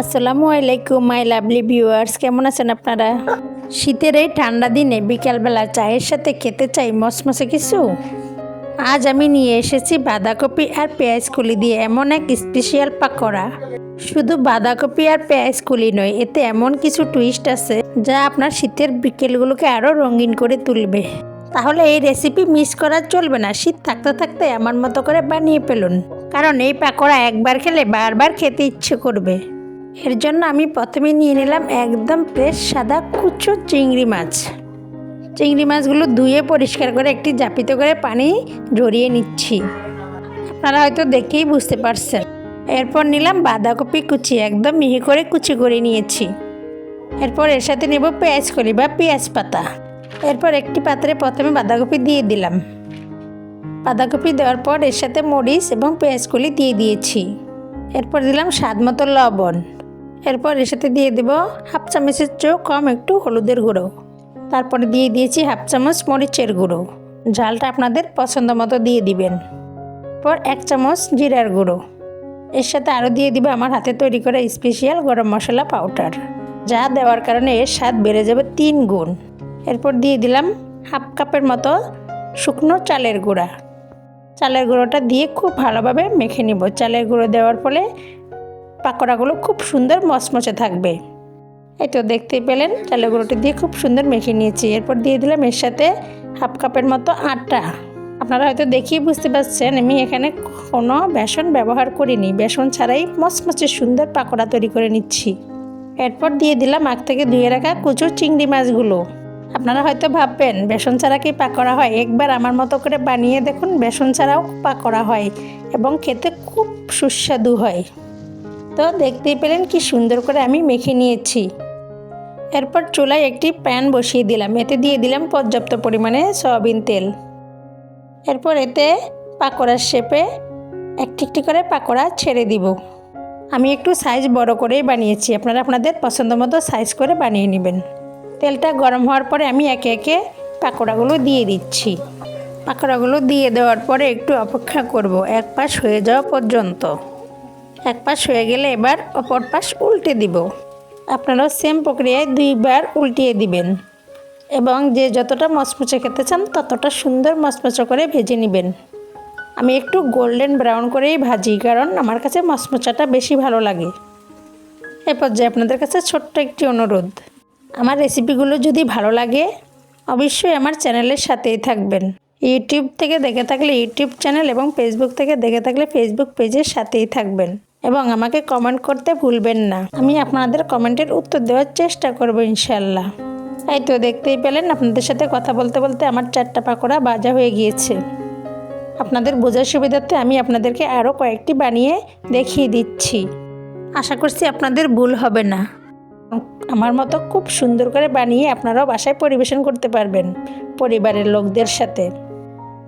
আসসালামু আলাইকুম, my lovely viewers. কেমন আছেন আপনারা? শীতের এই ঠান্ডা দিনে বিকালবেলা চায়ের সাথে খেতে চাই মসমসে কিছু? আজ আমি নিয়ে এসেছি বাঁধাকপি আর পেঁয়াজ কুলি দিয়ে এমন এক স্পেশাল পাকোড়া। শুধু বাঁধাকপি আর পেঁয়াজ কুলি নয়, এতে এমন কিছু টুইস্ট আছে যা আপনার শীতের বিকেলগুলোকে আরও রঙিন করে তুলবে। তাহলে এই রেসিপি মিস করা চলবে না, শীত থাকতে থাকতে আমার মতো করে বানিয়ে ফেলুন। কারণ এই পাকোড়া একবার খেলে বারবার খেতে ইচ্ছে করবে। এর জন্য আমি প্রথমে নিয়ে নিলাম একদম ফ্রেশ সাদা কুচো চিংড়ি মাছ। চিংড়ি মাছগুলো ধুয়ে পরিষ্কার করে একটি জাপিত করে পানি ঝরিয়ে নিচ্ছি। আপনারা হয়তো দেখেই বুঝতে পারছেন। এরপর নিলাম বাঁধাকপি কুচি, একদম মিহি করে কুচি করে নিয়েছি। এরপর এর সাথে নেব পেঁয়াজ কলি বা পেঁয়াজ পাতা। এরপর একটি পাত্রে প্রথমে বাঁধাকপি দিয়ে দিলাম। বাঁধাকপি দেওয়ার পর এর সাথে মরিচ এবং পেঁয়াজ কলি দিয়ে দিয়েছি। এরপর দিলাম স্বাদ মতো লবণ। এরপর এর সাথে দিয়ে দেব হাফ চামচের চেয়েও কম একটু হলুদের গুঁড়ো। তারপরে দিয়ে দিয়েছি হাফ চামচ মরিচের গুঁড়ো। ঝালটা আপনাদের পছন্দ মতো দিয়ে দিবেন। পর এক চামচ জিরার গুঁড়ো। এর সাথে আরও দিয়ে দিবে আমার হাতে তৈরি করা স্পেশাল গরম মশলা পাউডার। যা দেওয়ার কারণে এর স্বাদ বেড়ে যাবে তিন গুণ। এরপর দিয়ে দিলাম হাফ কাপের মতো শুকনো চালের গুঁড়া। চালের গুঁড়োটা দিয়ে খুব ভালোভাবে মেখে নিব। চালের গুঁড়ো দেওয়ার ফলে পাকোড়াগুলো খুব সুন্দর মচমচে থাকবে। এই তো দেখতে পেলেন চালের গুঁড়োটি দিয়ে খুব সুন্দর মেখে নিয়েছি। এরপর দিয়ে দিলাম এর সাথে হাফ কাপের মতো আটা। আপনারা হয়তো দেখেই বুঝতে পারছেন, আমি এখানে কোনো বেসন ব্যবহার করিনি। বেসন ছাড়াই মচমচে সুন্দর পাকোড়া তৈরি করে নিচ্ছি। এরপর দিয়ে দিলাম আগ থেকে ধুয়ে রাখা কুচো চিংড়ি মাছগুলো। আপনারা হয়তো ভাববেন, বেসন ছাড়া কি পাকোড়া হয়? একবার আমার মতো করে বানিয়ে দেখুন, বেসন ছাড়াও পাকোড়া হয় এবং খেতে খুব সুস্বাদু হয়। তো দেখতেই পেলেন কি সুন্দর করে আমি মেখে নিয়েছি। এরপর চুলায় একটি প্যান বসিয়ে দিলাম। এতে দিয়ে দিলাম পর্যাপ্ত পরিমাণে সয়াবিন তেল। এরপর এতে পাকোড়ার শেপে একটি একটি করে পাকোড়া ছেড়ে দিব। আমি একটু সাইজ বড় করেই বানিয়েছি। আপনারা আপনাদের পছন্দ মতো সাইজ করে বানিয়ে নেবেন। তেলটা গরম হওয়ার পরে আমি একে একে পাকোড়াগুলো দিয়ে দিচ্ছি। পাকোড়াগুলো দিয়ে দেওয়ার পরে একটু অপেক্ষা করব। এক পাশ হয়ে যাওয়া পর্যন্ত। এক পাশ হয়ে গেলে এবার অপর পাশ উল্টে দিব। আপনারাও সেম প্রক্রিয়ায় দুইবার উল্টিয়ে দিবেন। এবং যে যতটা মচমচে খেতে চান, ততটা সুন্দর মচমচে করে ভেজে নেবেন। আমি একটু গোল্ডেন ব্রাউন করেই ভাজি, কারণ আমার কাছে মচমচাটা বেশি ভালো লাগে। এ পর্যায়ে আপনাদের কাছে ছোট্ট একটি অনুরোধ। আমার রেসিপিগুলো যদি ভালো লাগে, অবশ্যই আমার চ্যানেলের সাথেই থাকবেন। ইউটিউব থেকে দেখে থাকলে ইউটিউব চ্যানেল এবং ফেসবুক থেকে দেখে থাকলে ফেসবুক পেজের সাথেই থাকবেন। এবং আমাকে কমেন্ট করতে ভুলবেন না। আমি আপনাদের কমেন্টের উত্তর দেওয়ার চেষ্টা করব ইনশাল্লাহ এই তো দেখতেই পেলেন, আপনাদের সাথে কথা বলতে বলতে আমার চারটা পাকোড়া বাজা হয়ে গিয়েছে। আপনাদের বোঝার সুবিধার্থে আমি আপনাদেরকে আরও কয়েকটি বানিয়ে দেখিয়ে দিচ্ছি। আশা করছি আপনাদের ভুল হবে না। আমার মতো খুব সুন্দর করে বানিয়ে আপনারাও বাসায় পরিবেশন করতে পারবেন পরিবারের লোকদের সাথে।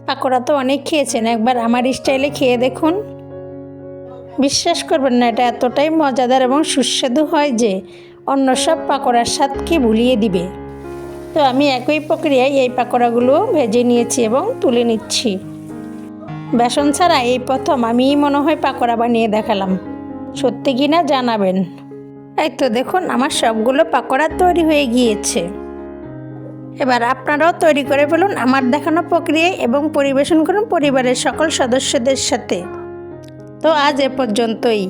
পাকোড়া তো অনেক খেয়েছেন, একবার আমার স্টাইলে খেয়ে দেখুন। বিশ্বাস করবেন না, এটা এতটাই মজাদার এবং সুস্বাদু হয় যে অন্য সব পাকোড়ার স্বাদকে ভুলিয়ে দিবে। তো আমি একই প্রক্রিয়ায় এই পাকোড়াগুলো ভেজে নিয়েছি এবং তুলে নিচ্ছি। বেসন ছাড়া এই প্রথম আমি মনে হয় পাকোড়া বানিয়ে দেখালাম। সত্যি কি না জানাবেন? এই তো দেখুন, আমার সবগুলো পাকোড়া তৈরি হয়ে গিয়েছে। এবার আপনারাও তৈরি করে ফেলুন আমার দেখানো প্রক্রিয়ায় এবং পরিবেশন করুন পরিবারের সকল সদস্যদের সাথে। তো আজ এ পর্যন্তই।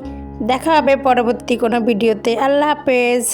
দেখা হবে পরবর্তী কোনো ভিডিওতে। আল্লাহ হাফেজ।